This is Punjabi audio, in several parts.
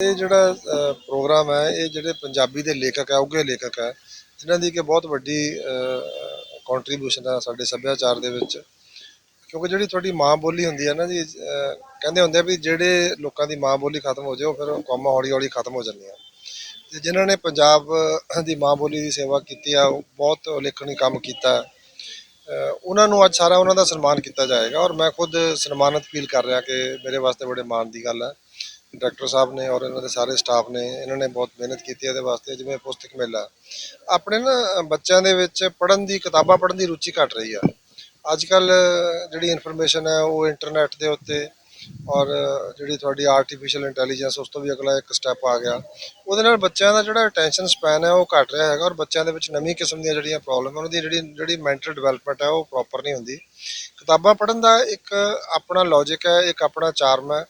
ਇਹ ਜਿਹੜਾ ਪ੍ਰੋਗਰਾਮ ਹੈ, ਇਹ ਜਿਹੜੇ ਪੰਜਾਬੀ ਦੇ ਲੇਖਕ ਹੈ, ਉੱਘੇ ਲੇਖਕ ਹੈ, ਜਿਨ੍ਹਾਂ ਦੀ ਕਿ ਬਹੁਤ ਵੱਡੀ ਕੰਟਰੀਬਿਊਸ਼ਨ ਹੈ ਸਾਡੇ ਸੱਭਿਆਚਾਰ ਦੇ ਵਿੱਚ। ਕਿਉਂਕਿ ਜਿਹੜੀ ਤੁਹਾਡੀ ਮਾਂ ਬੋਲੀ ਹੁੰਦੀ ਹੈ ਨਾ ਜੀ ਕਹਿੰਦੇ ਹੁੰਦੇ ਆ ਵੀ ਜਿਹੜੇ ਲੋਕਾਂ ਦੀ ਮਾਂ ਬੋਲੀ ਖਤਮ ਹੋ ਜਾਏ, ਉਹ ਫਿਰ ਕੌਮਾਂ ਹੌਲੀ ਹੌਲੀ ਖਤਮ ਹੋ ਜਾਂਦੀਆਂ। ਤੇ ਜਿਨ੍ਹਾਂ ਨੇ ਪੰਜਾਬ ਦੀ ਮਾਂ ਬੋਲੀ ਦੀ ਸੇਵਾ ਕੀਤੀ ਆ ਬਹੁਤ ਉਲੇਖਣੀ ਕੰਮ ਕੀਤਾ ਉਹਨਾਂ ਨੂੰ ਅੱਜ ਸਾਰਾ ਉਹਨਾਂ ਦਾ ਸਨਮਾਨ ਕੀਤਾ ਜਾਏਗਾ ਔਰ ਮੈਂ ਖੁਦ ਸਨਮਾਨਿਤ ਫੀਲ ਕਰ ਰਿਹਾ ਕਿ ਮੇਰੇ ਵਾਸਤੇ ਬੜੇ ਮਾਣ ਦੀ ਗੱਲ ਹੈ। ਡਾਇਰੈਕਟਰ ਸਾਹਿਬ ਨੇ ਔਰ ਇਹਨਾਂ ਦੇ ਸਾਰੇ ਸਟਾਫ ਨੇ, ਇਹਨਾਂ ਨੇ ਬਹੁਤ ਮਿਹਨਤ ਕੀਤੀ ਹੈ ਇਹਦੇ ਵਾਸਤੇ, ਜਿਵੇਂ ਪੁਸਤਕ ਮੇਲਾ। ਆਪਣੇ ਨਾ ਬੱਚਿਆਂ ਦੇ ਵਿੱਚ ਪੜ੍ਹਨ ਦੀ, ਕਿਤਾਬਾਂ ਪੜ੍ਹਨ ਦੀ ਰੁਚੀ ਘਟ ਰਹੀ ਆ। ਅੱਜ ਕੱਲ ਜਿਹੜੀ ਇਨਫੋਰਮੇਸ਼ਨ ਹੈ, ਉਹ ਇੰਟਰਨੈਟ ਦੇ ਉੱਤੇ ਔਰ ਜਿਹੜੀ ਤੁਹਾਡੀ ਆਰਟੀਫੀਸ਼ੀਅਲ ਇੰਟੈਲੀਜੈਂਸ ਉਸ ਤੋਂ ਵੀ ਅਗਲਾ ਇੱਕ ਸਟੈਪ ਆ ਗਿਆ। ਉਹਦੇ ਨਾਲ ਬੱਚਿਆਂ ਦਾ ਜਿਹੜਾ ਅਟੈਂਸ਼ਨ ਸਪੈਨ ਹੈ, ਉਹ ਘਟ ਰਿਹਾ ਹੈਗਾ ਔਰ ਬੱਚਿਆਂ ਦੇ ਵਿੱਚ ਨਵੀਂ ਕਿਸਮ ਦੀਆਂ ਜਿਹੜੀਆਂ ਪ੍ਰੋਬਲਮ ਉਹਨਾਂ ਦੀ ਜਿਹੜੀ ਜਿਹੜੀ ਮੈਂਟਲ ਡਿਵੈਲਪਮੈਂਟ ਹੈ, ਉਹ ਪ੍ਰੋਪਰ ਨਹੀਂ ਹੁੰਦੀ। ਕਿਤਾਬਾਂ ਪੜ੍ਹਨ ਦਾ ਇੱਕ ਆਪਣਾ ਲੌਜੀਕ ਹੈ, ਇੱਕ ਆਪਣਾ ਚਾਰਮ ਹੈ।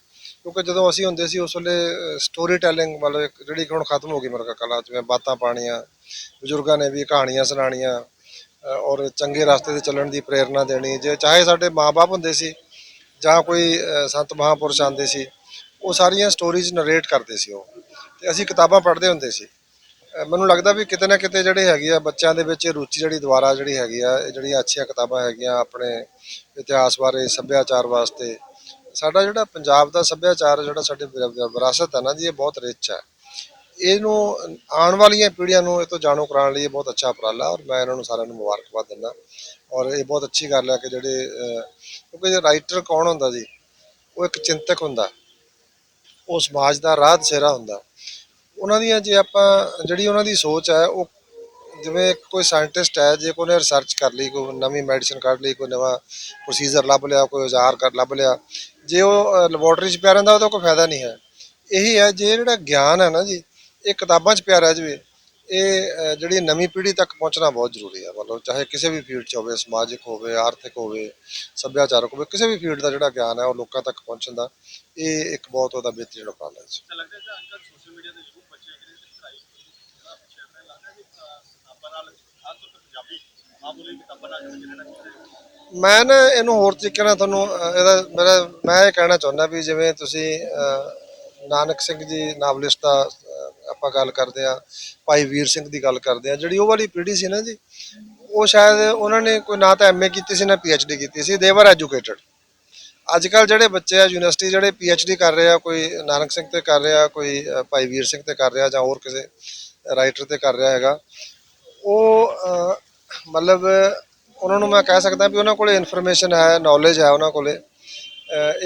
ਕਿਉਂਕਿ ਜਦੋਂ ਅਸੀਂ ਹੁੰਦੇ ਸੀ, ਉਸ ਵੇਲੇ ਸਟੋਰੀ ਟੈਲਿੰਗ ਮਤਲਬ ਇੱਕ ਜਿਹੜੀ ਕਿ ਹੁਣ ਖਤਮ ਹੋ ਗਈ ਮੇਰੇ ਕਲਾ ਜਿਵੇਂ ਬਾਤਾਂ ਪਾਣੀਆਂ ਬਜ਼ੁਰਗਾਂ ਨੇ ਵੀ ਕਹਾਣੀਆਂ ਸੁਣਾਉਣੀਆਂ ਔਰ ਚੰਗੇ ਰਸਤੇ ਤੇ ਚੱਲਣ ਦੀ ਪ੍ਰੇਰਣਾ ਦੇਣੀ, ਜੇ ਚਾਹੇ ਸਾਡੇ ਮਾਪੇ ਹੁੰਦੇ ਸੀ ਜਾਂ ਕੋਈ ਸੰਤ ਮਹਾਪੁਰਸ਼ ਆਉਂਦੇ ਸੀ, ਉਹ ਸਾਰੀਆਂ ਸਟੋਰੀਜ਼ ਨਰੇਟ ਕਰਦੇ ਸੀ ਉਹ ਤੇ ਅਸੀਂ ਕਿਤਾਬਾਂ ਪੜ੍ਹਦੇ ਹੁੰਦੇ ਸੀ। ਮੈਨੂੰ ਲੱਗਦਾ ਵੀ ਕਿਤੇ ਨਾ ਕਿਤੇ ਜਿਹੜੇ ਹੈਗੇ ਆ, ਬੱਚਿਆਂ ਦੇ ਵਿੱਚ ਰੁਚੀ ਜਿਹੜੀ ਦੁਬਾਰਾ ਜਿਹੜੀ ਹੈਗੀ ਆ, ਇਹ ਜਿਹੜੀਆਂ ਅੱਛੀਆਂ ਕਿਤਾਬਾਂ ਹੈਗੀਆਂ ਆਪਣੇ ਇਤਿਹਾਸ ਬਾਰੇ, ਸੱਭਿਆਚਾਰ ਵਾਸਤੇ ਸਾਡਾ ਜਿਹੜਾ ਪੰਜਾਬ ਦਾ ਸੱਭਿਆਚਾਰ ਜਿਹੜਾ ਸਾਡੇ ਵਿਰਾ- ਵਿਰਾਸਤ ਹੈ ਨਾ ਜੀ ਇਹ ਬਹੁਤ ਰਿਚ ਹੈ। ਇਹਨੂੰ ਆਉਣ ਵਾਲੀਆਂ ਪੀੜ੍ਹੀਆਂ ਨੂੰ ਇਹ ਤੋਂ ਜਾਣੂ ਕਰਾਉਣ ਲਈ ਇਹ ਬਹੁਤ ਅੱਛਾ ਉਪਰਾਲਾ ਔਰ ਮੈਂ ਇਹਨਾਂ ਨੂੰ ਸਾਰਿਆਂ ਨੂੰ ਮੁਬਾਰਕਬਾਦ ਦਿੰਦਾ। ਔਰ ਇਹ ਬਹੁਤ ਅੱਛੀ ਗੱਲ ਹੈ ਕਿ ਜਿਹੜੇ ਅਹ, ਕਿਉਂਕਿ ਰਾਈਟਰ ਕੌਣ ਹੁੰਦਾ ਜੀ? ਉਹ ਇੱਕ ਚਿੰਤਕ ਹੁੰਦਾ। ਉਹ ਸਮਾਜ ਦਾ ਰਾਹ ਦਸੇਰਾ ਹੁੰਦਾ। ਉਹਨਾਂ ਦੀਆਂ ਜੇ ਆਪਾਂ ਜਿਹੜੀ ਉਹਨਾਂ ਦੀ ਸੋਚ ਹੈ ਉਹ ਜਿਵੇਂ ਕੋਈ ਸਾਇੰਟਿਸਟ ਹੈ, ਜੇ ਕੋਈ ਨੇ ਰਿਸਰਚ ਕਰ ਲਈ, ਕੋਈ ਨਵੀਂ ਮੈਡੀਸਨ ਕੱਢ ਲਈ, ਕੋਈ ਨਵਾਂ ਪ੍ਰੋਸੀਜਰ ਲੱਭ ਲਿਆ, ਕੋਈ ਔਜ਼ਾਰ ਕਰ ਲੱਭ ਲਿਆ, ਜੇ ਉਹ ਲੈਬੋਰਟਰੀ 'ਚ ਪਿਆ ਰਹਿੰਦਾ, ਉਹਦਾ ਕੋਈ ਫਾਇਦਾ ਨਹੀਂ ਹੈ। ਇਹੀ ਹੈ, ਜੇ ਜਿਹੜਾ ਗਿਆਨ ਹੈ ਨਾ ਜੀ, ਇਹ ਕਿਤਾਬਾਂ 'ਚ ਪਿਆ ਰਹਿ ਜਾਵੇ, ਇਹ ਜਿਹੜੀ ਨਵੀਂ ਪੀੜ੍ਹੀ ਤੱਕ ਪਹੁੰਚਣਾ ਬਹੁਤ ਜ਼ਰੂਰੀ ਹੈ। ਮਤਲਬ ਚਾਹੇ ਕਿਸੇ ਵੀ ਫੀਲਡ 'ਚ ਹੋਵੇ, ਸਮਾਜਿਕ ਹੋਵੇ, ਆਰਥਿਕ ਹੋਵੇ, ਸੱਭਿਆਚਾਰਕ ਹੋਵੇ, ਕਿਸੇ ਵੀ ਫੀਲਡ ਦਾ ਜਿਹੜਾ ਗਿਆਨ ਹੈ, ਉਹ ਲੋਕਾਂ ਤੱਕ ਪਹੁੰਚਣ ਦਾ, ਇਹ ਇੱਕ ਬਹੁਤ ਉਹਦਾ ਬਿਹਤਰੀਨ ਉਪਰਾਲਾ ਹੈ ਜੀ ਤਾਂ ਲੱਗਦਾ ਹੈ ਅੱਜ ਕੱਲ੍ਹ ਸੋਸ਼ਲ ਮੀਡੀਆ ਦੇ ਯੁੱਗ ਬੱਚੇ ਜਿਹੜੇ ਨੇ ਪੜ੍ਹਾਈ ਪਿੱਛੇ ਆਪਣੇ ਲੱਗਦਾ ਕਿ ਕਿਤਾਬਾਂ ਨਾਲ ਖਾਸ ਤੌਰ ਤੇ ਪੰਜਾਬੀ ਮਾਂ ਬੋਲੀ ਕਿਤਾਬਾਂ ਨਾਲ ਜੁੜੇ ਰਹਿਣਾ ਚਾਹੀਦਾ ਹੈ ਮੈਂ ਨਾ ਇਹਨੂੰ ਹੋਰ ਤਰੀਕੇ ਨਾਲ ਤੁਹਾਨੂੰ ਇਹਦਾ ਮੇਰਾ, ਮੈਂ ਇਹ ਕਹਿਣਾ ਚਾਹੁੰਦਾ ਵੀ ਜਿਵੇਂ ਤੁਸੀਂ ਨਾਨਕ ਸਿੰਘ ਜੀ ਨਾਵਲਿਸਟ ਦਾ ਆਪਾਂ ਗੱਲ ਕਰਦੇ ਆ ਭਾਈ ਵੀਰ ਸਿੰਘ ਦੀ ਗੱਲ ਕਰਦੇ ਆ ਜਿਹੜੀ ਉਹ ਵਾਲੀ ਪੀੜ੍ਹੀ ਸੀ ਨਾ ਜੀ, ਉਹ ਸ਼ਾਇਦ ਉਹਨਾਂ ਨੇ ਕੋਈ ਨਾ ਤਾਂ ਐਮਏ ਕੀਤੀ ਸੀ, ਨਾ ਪੀਐਚਡੀ ਕੀਤੀ ਸੀ ਦੇ ਦੇਵਰ ਐਜੂਕੇਟਡ ਅੱਜ ਕੱਲ ਜਿਹੜੇ ਬੱਚੇ ਆ, ਯੂਨੀਵਰਸਿਟੀ ਜਿਹੜੇ ਪੀਐਚਡੀ ਕਰ ਰਹੇ ਆ, ਕੋਈ ਨਾਨਕ ਸਿੰਘ ਤੇ ਕਰ ਰਿਹਾ, ਕੋਈ ਭਾਈ ਵੀਰ ਸਿੰਘ ਤੇ ਕਰ ਰਿਹਾ ਜਾਂ ਹੋਰ ਕਿਸੇ ਰਾਈਟਰ ਤੇ ਕਰ ਰਿਹਾ ਹੈਗਾ, ਉਹ ਮਤਲਬ ਉਹਨਾਂ ਨੂੰ ਮੈਂ ਕਹਿ ਸਕਦਾ ਵੀ ਉਹਨਾਂ ਕੋਲੇ ਇਨਫੋਰਮੇਸ਼ਨ ਹੈ ਨੌਲੇਜ ਹੈ ਉਹਨਾਂ ਕੋਲੇ।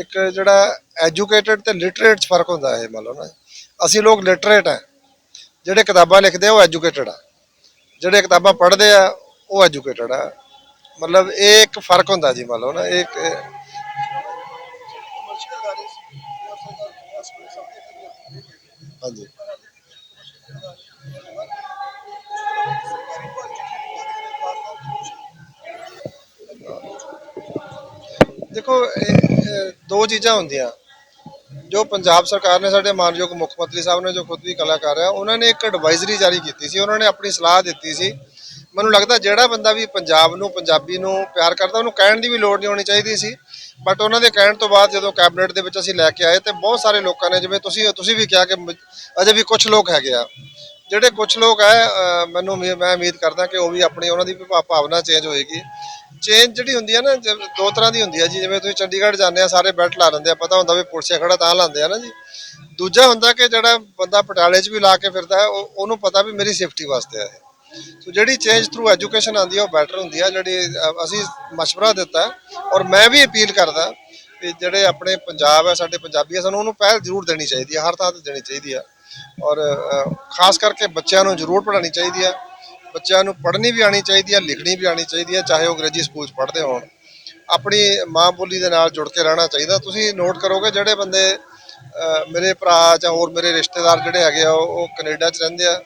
ਇੱਕ ਜਿਹੜਾ ਐਜੂਕੇਟਿਡ ਤੇ ਲਿਟਰੇਟ 'ਚ ਫ਼ਰਕ ਹੁੰਦਾ ਹੈ ਮੰਨ ਲਓ ਨਾ। ਅਸੀਂ ਲੋਕ ਲਿਟਰੇਟ ਹੈ। ਜਿਹੜੇ ਕਿਤਾਬਾਂ ਲਿਖਦੇ ਆ, ਉਹ ਐਜੂਕੇਟਡ ਆ। ਜਿਹੜੇ ਕਿਤਾਬਾਂ ਪੜ੍ਹਦੇ ਆ, ਉਹ ਐਜੂਕੇਟਡ ਆ। ਮਤਲਬ ਇਹ ਇੱਕ ਫ਼ਰਕ ਹੁੰਦਾ ਜੀ ਮੰਨ ਲਓ ਨਾ, ਇਹ ਇੱਕ ਹਾਂਜੀ। ਦੇਖੋ ਦੋ ਚੀਜ਼ਾਂ ਹੁੰਦੀਆਂ। ਜੋ ਪੰਜਾਬ ਸਰਕਾਰ ਨੇ ਸਾਡੇ ਮਾਨਯੋਗ ਮੁੱਖ ਮੰਤਰੀ ਸਾਹਿਬ ਨੇ, ਜੋ ਖੁਦ ਵੀ ਕਲਾਕਾਰ ਆ, ਉਹਨਾਂ ਨੇ ਇੱਕ ਐਡਵਾਈਜ਼ਰੀ ਜਾਰੀ ਕੀਤੀ ਸੀ। ਉਹਨਾਂ ਨੇ ਆਪਣੀ ਸਲਾਹ ਦਿੱਤੀ ਸੀ। ਮੈਨੂੰ ਲੱਗਦਾ ਜਿਹੜਾ ਬੰਦਾ ਵੀ ਪੰਜਾਬ ਨੂੰ, ਪੰਜਾਬੀ ਨੂੰ ਪਿਆਰ ਕਰਦਾ, ਉਹਨੂੰ ਕਹਿਣ ਦੀ ਵੀ ਲੋੜ ਨਹੀਂ ਹੋਣੀ ਚਾਹੀਦੀ ਸੀ। ਬਟ ਉਹਨਾਂ ਦੇ ਕਹਿਣ ਤੋਂ ਬਾਅਦ ਜਦੋਂ ਕੈਬਨਿਟ ਦੇ ਵਿੱਚ ਅਸੀਂ ਲੈ ਕੇ ਆਏ, ਤੇ ਬਹੁਤ ਸਾਰੇ ਲੋਕਾਂ ਨੇ, ਜਿਵੇਂ ਤੁਸੀਂ ਤੁਸੀਂ ਵੀ ਕਿਹਾ ਕਿ ਅਜੇ ਵੀ ਕੁਝ ਲੋਕ ਹੈਗੇ ਆ। ਜਿਹੜੇ ਕੁਝ ਲੋਕ ਹੈ ਮੈਨੂੰ ਮੈਂ ਉਮੀਦ ਕਰਦਾ ਕਿ ਉਹ ਵੀ ਆਪਣੀ ਉਹਨਾਂ ਦੀ ਵੀ ਭਾਵਨਾ ਚੇਂਜ ਹੋਏਗੀ। ਚੇਂਜ ਜਿਹੜੀ ਹੁੰਦੀ ਹੈ ਨਾ, ਜਿਵੇਂ ਦੋ ਤਰ੍ਹਾਂ ਦੀ ਹੁੰਦੀ ਹੈ ਜੀ, ਜਿਵੇਂ ਤੁਸੀਂ ਚੰਡੀਗੜ੍ਹ ਜਾਂਦੇ ਆ, ਸਾਰੇ ਬੈਲਟ ਲਾ ਲੈਂਦੇ ਆ, ਪਤਾ ਹੁੰਦਾ ਵੀ ਪੁਲਿਸ ਖੜਾ ਤਾਂ ਲਾਉਂਦੇ ਆ ਨਾ ਜੀ। ਦੂਜਾ ਹੁੰਦਾ ਕਿ ਜਿਹੜਾ ਬੰਦਾ ਪਟਿਆਲੇ 'ਚ ਵੀ ਲਾ ਕੇ ਫਿਰਦਾ ਹੈ ਉਹਨੂੰ ਪਤਾ ਵੀ ਮੇਰੀ ਸੇਫਟੀ ਵਾਸਤੇ ਹੈ ਸੋ ਜਿਹੜੀ ਚੇਂਜ ਥਰੂ ਐਜੂਕੇਸ਼ਨ ਆਉਂਦੀ ਹੈ, ਉਹ ਬੈਟਰ ਹੁੰਦੀ ਹੈ। ਜਿਹੜੀ ਅਸੀਂ ਮਸ਼ਵਰਾ ਦਿੱਤਾ ਔਰ ਮੈਂ ਵੀ ਅਪੀਲ ਕਰਦਾ ਵੀ ਜਿਹੜੇ ਆਪਣੇ ਪੰਜਾਬ ਹੈ, ਸਾਡੇ ਪੰਜਾਬੀ ਹੈ, ਸਾਨੂੰ ਉਹਨੂੰ ਪਹਿਲ ਜ਼ਰੂਰ ਦੇਣੀ ਚਾਹੀਦੀ ਹੈ, ਹਰ ਥਾਂ ਤੇ ਦੇਣੀ ਚਾਹੀਦੀ ਹੈ। ਔਰ ਖਾਸ ਕਰਕੇ ਬੱਚਿਆਂ ਨੂੰ ਜ਼ਰੂਰ ਪੜ੍ਹਾਉਣੀ ਚਾਹੀਦੀ ਹੈ। ਬੱਚਿਆਂ ਨੂੰ ਪੜ੍ਹਨੀ ਵੀ ਆਣੀ ਚਾਹੀਦੀ ਹੈ, ਲਿਖਣੀ ਵੀ ਆਣੀ ਚਾਹੀਦੀ ਹੈ, ਚਾਹੇ ਉਹ ਅੰਗਰੇਜ਼ੀ ਸਕੂਲ 'ਚ ਪੜ੍ਹਦੇ ਹੋਣ। ਆਪਣੀ ਮਾਂ ਬੋਲੀ ਦੇ ਨਾਲ ਜੁੜ ਕੇ ਰਹਿਣਾ ਚਾਹੀਦਾ। ਤੁਸੀਂ ਨੋਟ ਕਰੋਗੇ, ਜਿਹੜੇ ਬੰਦੇ ਮੇਰੇ ਭਰਾ ਜਾਂ ਹੋਰ ਮੇਰੇ ਰਿਸ਼ਤੇਦਾਰ ਜਿਹੜੇ ਹੈਗੇ ਆ, ਉਹ ਉਹ ਕੈਨੇਡਾ 'ਚ ਰਹਿੰਦੇ ਆ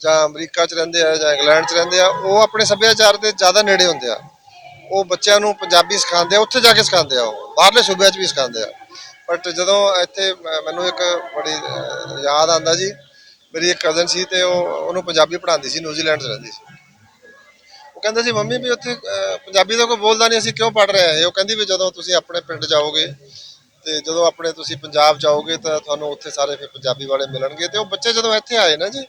ਜਾਂ ਅਮਰੀਕਾ 'ਚ ਰਹਿੰਦੇ ਆ ਜਾਂ ਇੰਗਲੈਂਡ 'ਚ ਰਹਿੰਦੇ ਆ, ਉਹ ਆਪਣੇ ਸੱਭਿਆਚਾਰ ਦੇ ਜ਼ਿਆਦਾ ਨੇੜੇ ਹੁੰਦੇ ਆ। ਉਹ ਬੱਚਿਆਂ ਨੂੰ ਪੰਜਾਬੀ ਸਿਖਾਉਂਦੇ ਆ, ਉੱਥੇ ਜਾ ਕੇ ਸਿਖਾਉਂਦੇ ਆ ਉਹ, ਬਾਹਰਲੇ ਸੂਬਿਆਂ 'ਚ ਵੀ ਸਿਖਾਉਂਦੇ ਆ। ਬਟ ਜਦੋਂ ਇੱਥੇ ਮੈਨੂੰ ਇੱਕ ਬੜੀ ਯਾਦ ਆਂਦਾ ਜੀ, ਮੇਰੀ ਇੱਕ ਕਜ਼ਨ ਸੀ ਤੇ ਉਹ, ਉਹਨੂੰ ਪੰਜਾਬੀ ਪੜ੍ਹਾਉਂਦੀ ਸੀ, ਨਿਊਜ਼ੀਲੈਂਡ 'ਚ ਰਹਿੰਦੀ ਸੀ। ਉਹ ਕਹਿੰਦਾ ਸੀ ਮੰਮੀ ਵੀ ਉੱਥੇ ਪੰਜਾਬੀ ਦਾ ਕੋਈ ਬੋਲਦਾ ਨਹੀਂ, ਅਸੀਂ ਕਿਉਂ ਪੜ੍ਹ ਰਹੇ ਹਾਂ? ਉਹ ਕਹਿੰਦੀ ਵੀ ਜਦੋਂ ਤੁਸੀਂ ਆਪਣੇ ਪਿੰਡ ਜਾਓਗੇ ਤੇ ਜਦੋਂ ਆਪਣੇ ਤੁਸੀਂ ਪੰਜਾਬ ਜਾਓਗੇ ਤਾਂ ਤੁਹਾਨੂੰ ਉੱਥੇ ਸਾਰੇ ਫਿਰ ਪੰਜਾਬੀ ਵਾਲੇ ਮਿਲਣਗੇ। ਤੇ ਉਹ ਬੱਚੇ ਜਦੋਂ ਇੱਥੇ ਆਏ ਨਾ ਜੀ,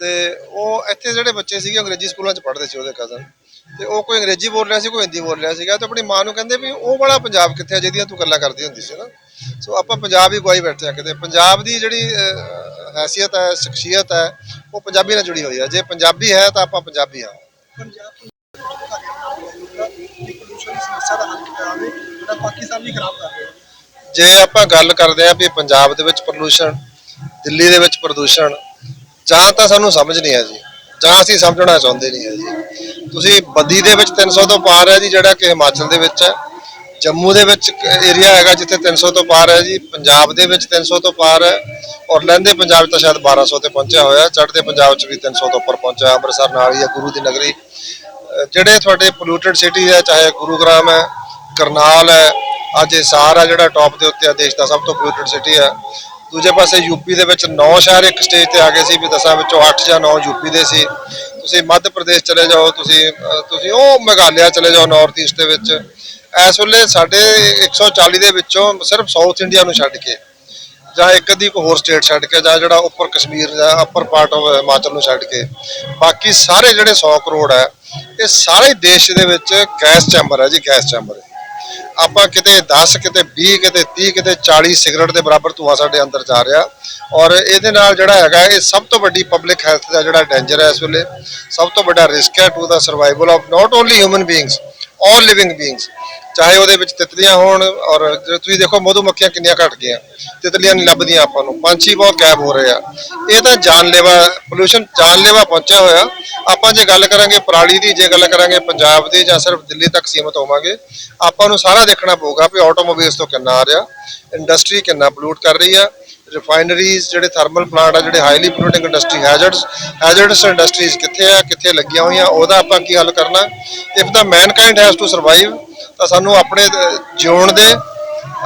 ਤੇ ਉਹ ਇੱਥੇ ਜਿਹੜੇ ਬੱਚੇ ਸੀਗੇ, ਅੰਗਰੇਜ਼ੀ ਸਕੂਲਾਂ 'ਚ ਪੜ੍ਹਦੇ ਸੀ ਉਹਦੇ ਕਜ਼ਨ ਤੇ ਉਹ ਕੋਈ ਅੰਗਰੇਜ਼ੀ ਬੋਲ ਰਿਹਾ ਸੀ, ਕੋਈ ਹਿੰਦੀ ਬੋਲ ਰਿਹਾ ਸੀਗਾ ਤੇ ਆਪਣੀ ਮਾਂ ਨੂੰ ਕਹਿੰਦੇ ਵੀ ਉਹ ਵਾਲਾ ਪੰਜਾਬ ਕਿੱਥੇ ਆ, ਜਿਹਦੀਆਂ ਤੂੰ ਗੱਲਾਂ ਕਰਦੀ ਹੁੰਦੀ ਸੀ ਨਾ। ਸੋ ਆਪਾਂ ਪੰਜਾਬ ਹੀ ਗਵਾਈ ਬੈਠੇ ਆ ਕਿਤੇ। ਪੰਜਾਬ ਦੀ ਜਿਹੜੀ ਹੈਸੀਅਤ ਹੈ, ਸ਼ਖਸੀਅਤ ਹੈ, ਉਹ ਪੰਜਾਬੀ ਨਾਲ ਜੁੜੀ ਹੋਈ ਹੈ ਜੇ ਪੰਜਾਬੀ ਹੈ ਤਾਂ ਆਪਾਂ ਪੰਜਾਬੀ ਹਾਂ ਜੇ ਆਪਾਂ ਗੱਲ ਕਰਦੇ ਆ ਵੀ ਪੰਜਾਬ ਦੇ ਵਿੱਚ ਪ੍ਰਦੂਸ਼ਣ, ਦਿੱਲੀ ਦੇ ਵਿੱਚ ਪ੍ਰਦੂਸ਼ਣ, ਜਾਂ ਤਾਂ ਸਾਨੂੰ ਸਮਝ ਨਹੀਂ ਆ ਜੀ। ਜਾਂ ਅਸੀਂ ਸਮਝਣਾ ਚਾਹੁੰਦੇ ਨਹੀਂ ਹੈ ਜੀ। ਤੁਸੀਂ ਬੱਦੀ ਦੇ ਵਿੱਚ 300 ਤੋਂ ਪਾਰ ਹੈ ਜੀ, ਜਿਹੜਾ ਕਿ ਹਿਮਾਚਲ ਦੇ ਵਿੱਚ ਹੈ। ਜੰਮੂ ਦੇ ਵਿੱਚ ਏਰੀਆ ਹੈਗਾ ਜਿੱਥੇ 300 ਤੋਂ ਪਾਰ ਹੈ ਜੀ, ਪੰਜਾਬ ਦੇ ਵਿੱਚ 300 ਤੋਂ ਪਾਰ ਹੈ ਔਰ ਲਹਿੰਦੇ ਪੰਜਾਬ 'ਚ ਤਾਂ ਸ਼ਾਇਦ 1200 ਤੇ ਪਹੁੰਚਿਆ ਹੋਇਆ, ਚੜ੍ਹਦੇ ਪੰਜਾਬ 'ਚ ਵੀ 300 ਤੋਂ ਉੱਪਰ ਪਹੁੰਚਿਆ ਅੰਮ੍ਰਿਤਸਰ ਨਾਲ ਹੀ ਹੈ, ਗੁਰੂ ਦੀ ਨਗਰੀ। ਜਿਹੜੇ ਤੁਹਾਡੇ ਪੋਲੂਟਡ ਸਿਟੀ ਹੈ, ਚਾਹੇ ਗੁਰੂਗ੍ਰਾਮ ਹੈ, ਕਰਨਾਲ ਹੈ, ਅੱਜ ਹਿਸਾਰ ਹੈ ਜਿਹੜਾ ਟੌਪ ਦੇ ਉੱਤੇ ਆ, ਦੇਸ਼ ਦਾ ਸਭ ਤੋਂ ਪੋਲੂਟਡ ਸਿਟੀ ਹੈ। ਦੂਜੇ ਪਾਸੇ ਯੂਪੀ ਦੇ ਵਿੱਚ 9 ਸ਼ਹਿਰ ਇੱਕ ਸਟੇਜ ਤੇ ਆ ਗਏ ਸੀ, ਵੀ ਦਸਾਂ ਵਿੱਚੋਂ 8 ਜਾਂ 9 ਯੂਪੀ ਦੇ ਸੀ। ਤੁਸੀਂ ਮੱਧ ਪ੍ਰਦੇਸ਼ ਚਲੇ ਜਾਓ, ਤੁਸੀਂ ਤੁਸੀਂ ਉਹ ਮੇਘਾਲਿਆ ਚਲੇ ਜਾਓ ਨਾਰਥ ਈਸਟ ਦੇ ਵਿੱਚ। ਇਸ ਵੇਲੇ ਸਾਡੇ 140 ਦੇ ਵਿੱਚੋਂ ਸਿਰਫ ਸਾਊਥ ਇੰਡੀਆ ਨੂੰ ਛੱਡ ਕੇ ਜਾਂ ਇੱਕ ਅੱਧੀ ਕੋਈ ਹੋਰ ਸਟੇਟ ਛੱਡ ਕੇ ਜਾਂ ਜਿਹੜਾ ਉੱਪਰ ਕਸ਼ਮੀਰ ਜਾਂ ਅਪਰ ਪਾਰਟ ਆਫ ਹਿਮਾਚਲ ਨੂੰ ਛੱਡ ਕੇ। ਬਾਕੀ ਸਾਰੇ ਜਿਹੜੇ 100 ਕਰੋੜ ਹੈ, ਇਹ ਸਾਰੇ ਦੇਸ਼ ਦੇ ਵਿੱਚ ਗੈਸ ਚੈਂਬਰ ਹੈ ਜੀ, ਗੈਸ ਚੈਂਬਰ ਆਪਾਂ ਕਿਤੇ 10 ਕਿਤੇ 20 ਕਿਤੇ 30 ਕਿਤੇ 40 ਸਿਗਰਟ ਦੇ ਬਰਾਬਰ ਧੂਆਂ ਸਾਡੇ ਅੰਦਰ ਜਾ ਰਿਹਾ। ਔਰ ਇਹਦੇ ਨਾਲ ਜਿਹੜਾ ਹੈਗਾ, ਇਹ ਸਭ ਤੋਂ ਵੱਡੀ ਪਬਲਿਕ ਹੈਲਥ ਦਾ ਜਿਹੜਾ ਡੇਂਜਰ ਹੈ ਇਸ ਵੇਲੇ। ਸਭ ਤੋਂ ਵੱਡਾ ਰਿਸਕ ਹੈ to the survival of not only human beings all living beings ਚਾਹੇ ਉਹਦੇ ਵਿੱਚ ਤਿਤਲੀਆਂ ਹੋਣ ਔਰ ਤੁਸੀਂ ਦੇਖੋ ਮਧੂਮੱਖੀਆਂ ਕਿੰਨੀਆਂ ਘਟ ਗਈਆਂ। ਤਿਤਲੀਆਂ ਨਹੀਂ ਲੱਭਦੀਆਂ ਆਪਾਂ ਨੂੰ। ਪੰਛੀ ਬਹੁਤ ਗਾਇਬ ਹੋ ਰਹੇ ਆ। ਇਹ ਤਾਂ ਜਾਨਲੇਵਾ ਪੋਲੂਸ਼ਨ ਜਾਨਲੇਵਾ ਪਹੁੰਚਿਆ ਹੋਇਆ। ਆਪਾਂ ਜੇ ਗੱਲ ਕਰਾਂਗੇ ਪਰਾਲੀ ਦੀ, ਜੇ ਗੱਲ ਕਰਾਂਗੇ ਪੰਜਾਬ ਦੀ ਜਾਂ ਸਿਰਫ ਦਿੱਲੀ ਤੱਕ ਸੀਮਤ ਹੋਵਾਂਗੇ, ਆਪਾਂ ਨੂੰ ਸਾਰਾ ਦੇਖਣਾ ਪਊਗਾ ਵੀ ਆਟੋਮੋਬਾਈਲਸ ਤੋਂ ਕਿੰਨਾ ਆ ਰਿਹਾ। ਇੰਡਸਟਰੀ ਕਿੰਨਾ ਪੋਲੂਟ ਕਰ ਰਹੀ ਆ। ਰਿਫਾਈਨਰੀਜ਼ ਜਿਹੜੇ ਥਰਮਲ ਪਲਾਂਟ ਆ, ਜਿਹੜੇ highly polluting industry hazards hazards industries ਕਿੱਥੇ ਆ, ਕਿੱਥੇ ਲੱਗੀਆਂ ਹੋਈਆਂ, ਉਹਦਾ ਆਪਾਂ ਕੀ ਹੱਲ ਕਰਨਾ। If the mankind has to survive ਤਾਂ ਸਾਨੂੰ ਆਪਣੇ ਜਿਉਣ ਦੇ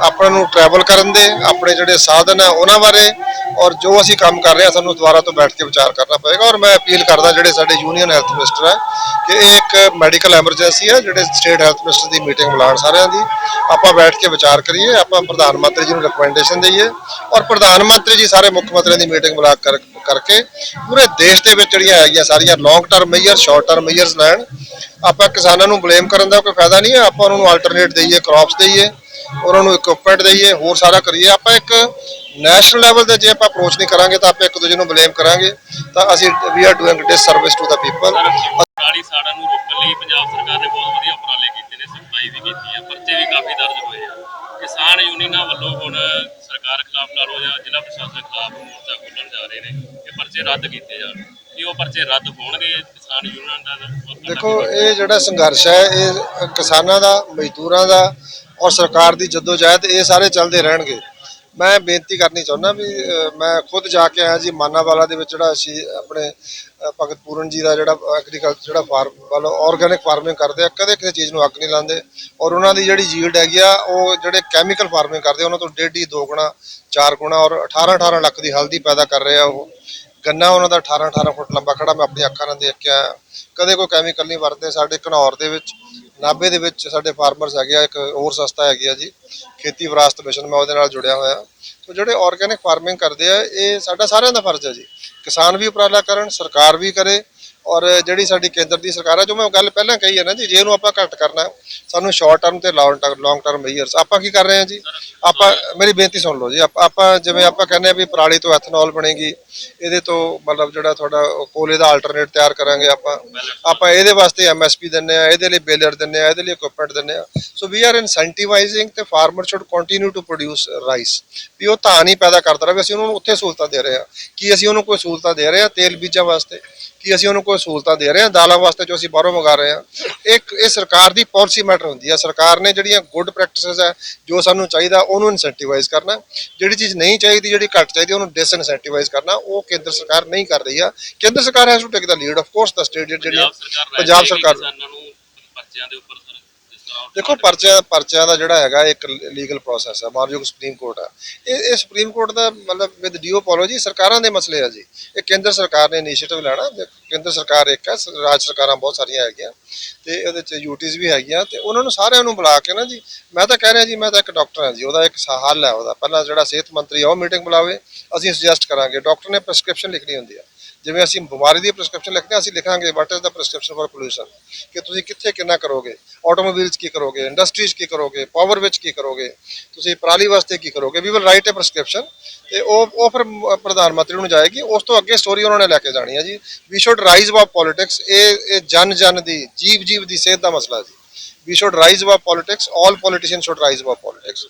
ਆਪਾਂ ਨੂੰ ਟਰੈਵਲ ਕਰਨ ਦੇ, ਆਪਣੇ ਜਿਹੜੇ ਸਾਧਨ ਹੈ ਉਹਨਾਂ ਬਾਰੇ ਔਰ ਜੋ ਅਸੀਂ ਕੰਮ ਕਰ ਰਹੇ ਹਾਂ, ਸਾਨੂੰ ਦੁਬਾਰਾ ਤੋਂ ਬੈਠ ਕੇ ਵਿਚਾਰ ਕਰਨਾ ਪਏਗਾ ਔਰ ਮੈਂ ਅਪੀਲ ਕਰਦਾ ਜਿਹੜੇ ਸਾਡੇ ਯੂਨੀਅਨ ਹੈਲਥ ਮਿਨਿਸਟਰ ਹੈ ਕਿ ਇਹ ਇੱਕ ਮੈਡੀਕਲ ਐਮਰਜੈਂਸੀ ਹੈ, ਜਿਹੜੇ ਸਟੇਟ ਹੈਲਥ ਮਿਨਿਸਟਰ ਦੀ ਮੀਟਿੰਗ ਬੁਲਾਉਣ ਸਾਰਿਆਂ ਦੀ, ਆਪਾਂ ਬੈਠ ਕੇ ਵਿਚਾਰ ਕਰੀਏ, ਆਪਾਂ ਪ੍ਰਧਾਨ ਮੰਤਰੀ ਜੀ ਨੂੰ ਰਿਕਮੈਂਡੇਸ਼ਨ ਦਈਏ ਔਰ ਪ੍ਰਧਾਨ ਮੰਤਰੀ ਜੀ ਸਾਰੇ ਮੁੱਖ ਮੰਤਰੀਆਂ ਦੀ ਮੀਟਿੰਗ ਬੁਲਾ ਕਰ, ਕਰਕੇ ਪੂਰੇ ਦੇਸ਼ ਦੇ ਵਿੱਚ ਜਿਹੜੀਆਂ ਹੈਗੀਆਂ ਸਾਰੀਆਂ long term measure short term measures ਲੈਣ, ਆਪਾਂ ਕਿਸਾਨਾਂ ਨੂੰ ਬਲੇਮ ਕਰਨ ਦਾ ਕੋਈ ਫਾਇਦਾ ਨਹੀਂ ਹੈ, ਆਪਾਂ ਉਹਨਾਂ ਨੂੰ ਆਲਟਰਨੇਟ ਦਈਏ ਕ੍ਰੌਪਸ ਦਈਏ ਉਹਨਾਂ ਨੂੰ ਇਕਵਿਪਮੈਂਟ ਦਈਏ ਹੋਰ ਸਾਰਾ ਕਰੀਏ। ਆਪਾਂ ਇੱਕ ਨੈਸ਼ਨਲ ਲੈਵਲ ਤੇ ਜੇ ਆਪਾਂ ਅਪਰੋਚ ਨਹੀਂ ਕਰਾਂਗੇ ਤਾਂ ਆਪਾਂ ਇੱਕ ਦੂਜੇ ਨੂੰ ਬਲੇਮ ਕਰਾਂਗੇ। ਤਾਂ ਅਸੀਂ we are doing disservice to the people ਪਰਾਲੀ ਸਾੜਾਂ ਨੂੰ ਰੋਕਣ ਲਈ ਪੰਜਾਬ ਸਰਕਾਰ ਨੇ ਬਹੁਤ ਵਧੀਆ ਉਪਰਾਲੇ ਕੀਤੇ ਨੇ ਸਖਤਾਈ ਵੀ ਕੀਤੀ ਹੈ ਪਰਚੇ ਵੀ ਕਾਫੀ ਦਰਜ ਹੋਏ ਆ। ਕਿਸਾਨ ਯੂਨੀਅਨਾਂ ਵੱਲੋਂ ਹੁਣ ਸਰਕਾਰ ਖਿਲਾਫ ਲਓ ਜਾਂ ਜ਼ਿਲ੍ਹਾ ਪ੍ਰਸ਼ਾਸਨ ਖਿਲਾਫ ਮੋਰਚਾ ਖੋਲ੍ਹਣ ਜਾ ਰਹੇ ਨੇ ਇਹ ਪਰਚੇ ਰੱਦ ਕੀਤੇ ਜਾਣ। ਕੀ ਉਹ ਪਰਚੇ ਰੱਦ ਹੋਣਗੇ ਕਿਸਾਨ ਯੂਨੀਅਨਾਂ ਦਾ? ਦੇਖੋ ਇਹ ਜਿਹੜਾ ਸੰਘਰਸ਼ ਹੈ ਇਹ ਕਿਸਾਨਾਂ ਦਾ ਮਜ਼ਦੂਰਾਂ ਦਾ ਔਰ ਸਰਕਾਰ ਦੀ ਜਦੋਜਹਿਦ ਇਹ ਸਾਰੇ ਚੱਲਦੇ ਰਹਿਣਗੇ। ਮੈਂ ਬੇਨਤੀ ਕਰਨੀ ਚਾਹੁੰਦਾ ਵੀ ਮੈਂ ਖੁਦ ਜਾ ਕੇ ਆਇਆ ਜੀ ਮਾਨਾਵਾਲਾ ਦੇ ਵਿੱਚ ਜਿਹੜਾ ਅਸੀਂ ਆਪਣੇ ਭਗਤ ਪੂਰਨ ਜੀ ਦਾ ਜਿਹੜਾ ਐਗਰੀਕਲਚਰ ਜਿਹੜਾ ਫਾਰਮ ਵੱਲੋਂ ਆਰਗੈਨਿਕ ਫਾਰਮਿੰਗ ਕਰਦੇ ਆ ਕਦੇ ਕਿਸੇ ਚੀਜ਼ ਨੂੰ ਅੱਗ ਨਹੀਂ ਲਾਉਂਦੇ। ਔਰ ਉਹਨਾਂ ਦੀ ਜਿਹੜੀ ਯੀਲਡ ਹੈਗੀ ਆ ਉਹ ਜਿਹੜੇ ਕੈਮੀਕਲ ਫਾਰਮਿੰਗ ਕਰਦੇ ਆ, ਉਹਨਾਂ ਤੋਂ ਡੇਢ ਹੀ ਦੋ ਗੁਣਾ ਚਾਰ ਗੁਣਾ ਔਰ 18 18 ਲੱਖ ਦੀ ਹਲਦੀ ਪੈਦਾ ਕਰ ਰਹੇ ਆ ਉਹ। ਗੰਨਾ ਉਹਨਾਂ ਦਾ 18 18 ਫੁੱਟ ਲੰਬਾ ਖੜਾ ਮੈਂ ਆਪਣੀ ਅੱਖਾਂ ਨਾਲ ਦੇਖ ਕੇ ਆਇਆ। ਕਦੇ ਕੋਈ ਕੈਮੀਕਲ ਨਹੀਂ ਵਰਤਦੇ ਸਾਡੇ ਘਨੌਰ ਦੇ ਵਿੱਚ। ਨਾਭੇ ਦੇ ਵਿੱਚ ਸਾਡੇ ਫਾਰਮਰਸ ਹੈਗੇ ਆ, ਇੱਕ ਹੋਰ ਸੰਸਥਾ ਹੈਗੀ ਆ ਜੀ, ਖੇਤੀ ਵਿਰਾਸਤ ਮਿਸ਼ਨ, ਮੈਂ ਉਹਦੇ ਨਾਲ ਜੁੜਿਆ ਹੋਇਆ। ਸੋ ਜਿਹੜੇ ਆਰਗੈਨਿਕ ਫਾਰਮਿੰਗ ਕਰਦੇ ਆ, ਇਹ ਸਾਡਾ ਸਾਰਿਆਂ ਦਾ ਫਰਜ਼ ਹੈ ਜੀ। ਕਿਸਾਨ ਵੀ ਉਪਰਾਲਾ ਕਰਨ, ਸਰਕਾਰ ਵੀ ਕਰੇ ਔਰ ਜਿਹੜੀ ਸਾਡੀ ਕੇਂਦਰ ਦੀ ਸਰਕਾਰ ਹੈ ਜੋ ਮੈਂ ਗੱਲ ਪਹਿਲਾਂ ਕਹੀ ਹੈ ਨਾ ਜੀ, ਜੇ ਇਹਨੂੰ ਆਪਾਂ ਘੱਟ ਕਰਨਾ, ਸਾਨੂੰ ਸ਼ਾਰਟ ਟਰਮ ਤੇ long term long term measures ਆਪਾਂ ਕੀ ਕਰ ਰਹੇ ਹਾਂ ਜੀ? ਆਪਾਂ, ਮੇਰੀ ਬੇਨਤੀ ਸੁਣ ਲਓ ਜੀ, ਆਪਾਂ ਆਪਾਂ ਜਿਵੇਂ ਆਪਾਂ ਕਹਿੰਦੇ ਆ ਵੀ ਪਰਾਲੀ ਤੋਂ ਐਥਨੋਲ ਬਣੇਗੀ, ਇਹਦੇ ਤੋਂ ਮਤਲਬ ਜਿਹੜਾ ਤੁਹਾਡਾ ਉਹ ਕੋਲੇ ਦਾ ਆਲਟਰਨੇਟ ਤਿਆਰ ਕਰਾਂਗੇ ਆਪਾਂ। ਆਪਾਂ ਇਹਦੇ ਵਾਸਤੇ ਐਮਐਸਪੀ ਦਿੰਨੇ ਆ ਇਹਦੇ ਲਈ ਬੇਲਰ ਦਿੰਨੇ ਆ ਇਹਦੇ ਲਈ ਇਕਵਿਪਮੈਂਟ ਦਿੰਨੇ ਆ ਸੋ we are incentivising the farmer should continue to produce rice ਵੀ ਉਹ ਧਾਨ ਹੀ ਪੈਦਾ ਕਰਦਾ ਰਹੇ ਅਸੀਂ ਉਹਨਾਂ ਨੂੰ ਉੱਥੇ ਸਹੂਲਤਾਂ ਦੇ ਰਹੇ ਆ ਕੀ ਅਸੀਂ ਉਹਨੂੰ ਕੋਈ ਸਹੂਲਤਾਂ ਦੇ ਰਹੇ ਆ ਤੇਲ ਬੀਜਾਂ ਵਾਸਤੇ? ਕੀ ਅਸੀਂ ਉਹਨੂੰ ਕੋਈ ਸਹੂਲਤਾਂ ਦੇ ਰਹੇ ਹਾਂ ਦਾਲਾਂ ਵਾਸਤੇ ਜੋ ਅਸੀਂ ਬਾਹਰੋਂ ਮੰਗਾ ਰਹੇ ਹਾਂ। ਇੱਕ ਇਹ ਸਰਕਾਰ ਦੀ ਪਾਲਿਸੀ ਮੈਟਰ ਹੁੰਦੀ ਹੈ ਸਰਕਾਰ ਨੇ ਜਿਹੜੀਆਂ ਗੁੱਡ ਪ੍ਰੈਕਟਿਸਸ ਹੈ ਜੋ ਸਾਨੂੰ ਚਾਹੀਦਾ ਉਹਨੂੰ ਇਨਸੈਂਟੀਵਾਈਜ਼ ਕਰਨਾ। ਜਿਹੜੀ ਚੀਜ਼ ਨਹੀਂ ਚਾਹੀਦੀ ਜਿਹੜੀ ਘੱਟ ਚਾਹੀਦੀ ਉਹਨੂੰ ਡਿਸਇਨਸੈਂਟੀਵਾਈਜ਼ ਕਰਨਾ। ਉਹ ਕੇਂਦਰ ਸਰਕਾਰ ਨਹੀਂ ਕਰ ਰਹੀ ਆ। ਕੇਂਦਰ ਸਰਕਾਰ has to take the lead of course the state ਜਿਹੜੀ ਪੰਜਾਬ ਸਰਕਾਰ ਕਿਸਾਨਾਂ ਨੂੰ ਪਰਚਿਆਂ ਦੇ ਉੱਪਰ ਦੇਖੋ, ਪਰਚਿਆਂ ਪਰਚਿਆਂ ਦਾ ਜਿਹੜਾ ਹੈਗਾ, ਇੱਕ ਲੀਗਲ ਪ੍ਰੋਸੈਸ ਹੈ ਮਾਨਯੋਗ ਸੁਪਰੀਮ ਕੋਰਟ ਆ। ਇਹ ਇਹ ਸੁਪਰੀਮ ਕੋਰਟ ਦਾ ਮਤਲਬ ਵਿਦ ਡਿਊ ਅਪੋਲੋਜੀ ਸਰਕਾਰਾਂ ਦੇ ਮਸਲੇ ਆ ਜੀ। ਇਹ ਕੇਂਦਰ ਸਰਕਾਰ ਨੇ ਇਨੀਸ਼ੀਏਟਿਵ ਲੈਣਾ ਕੇਂਦਰ ਸਰਕਾਰ ਇੱਕ ਹੈ ਰਾਜ ਸਰਕਾਰਾਂ ਬਹੁਤ ਸਾਰੀਆਂ ਹੈਗੀਆਂ, ਤੇ ਇਹਦੇ ਚ ਯੂਟੀਜ਼ ਵੀ ਹੈਗੀਆਂ, ਤੇ ਉਹਨਾਂ ਨੂੰ ਸਾਰਿਆਂ ਨੂੰ ਬੁਲਾ ਕੇ ਨਾ ਜੀ, ਮੈਂ ਤਾਂ ਕਹਿ ਰਿਹਾ ਜੀ, ਮੈਂ ਤਾਂ ਇੱਕ ਡਾਕਟਰ ਹਾਂ ਜੀ, ਉਹਦਾ ਇੱਕ ਸ- ਹੱਲ ਹੈ ਉਹਦਾ। ਪਹਿਲਾਂ ਜਿਹੜਾ ਸਿਹਤ ਮੰਤਰੀ ਆ, ਉਹ ਮੀਟਿੰਗ ਬੁਲਾਵੇ, ਅਸੀਂ ਸੁਜੈਸਟ ਕਰਾਂਗੇ। ਡਾਕਟਰ ਨੇ ਪ੍ਰੈਸਕ੍ਰਿਪਸ਼ਨ ਲਿਖਣੀ ਹੁੰਦੀ ਆ। ਜਿਵੇਂ ਅਸੀਂ ਬਿਮਾਰੀ ਦੀ ਪ੍ਰਸਕ੍ਰਿਪਸ਼ਨ ਲਿਖਦੇ ਹਾਂ, ਅਸੀਂ ਲਿਖਾਂਗੇ what is the prescription for pollution ਕਿ ਤੁਸੀਂ ਕਿੱਥੇ ਕਿੰਨਾ ਕਰੋਗੇ? ਆਟੋਮੋਬਾਈਲਸ ਕੀ ਕਰੋਗੇ? ਇੰਡਸਟਰੀਜ਼ ਕੀ ਕਰੋਗੇ? ਪਾਵਰ ਵਿੱਚ ਕੀ ਕਰੋਗੇ? ਤੁਸੀਂ ਪਰਾਲੀ ਵਾਸਤੇ ਕੀ ਕਰੋਗੇ? We will write a prescription ਤੇ ਉਹ ਉਹ ਫਿਰ ਪ੍ਰਧਾਨ ਮੰਤਰੀ ਨੂੰ ਜਾਏਗੀ। ਉਸ ਤੋਂ ਅੱਗੇ ਸਟੋਰੀ ਉਹਨਾਂ ਨੇ ਲੈ ਕੇ ਜਾਣੀ ਹੈ ਜੀ। We should rise above politics ਇਹ ਇਹ ਜਨ ਜਨ ਦੀ, ਜੀਵ ਜੀਵ ਦੀ ਸਿਹਤ ਦਾ ਮਸਲਾ ਜੀ। We should rise above politics all politician should rise above politics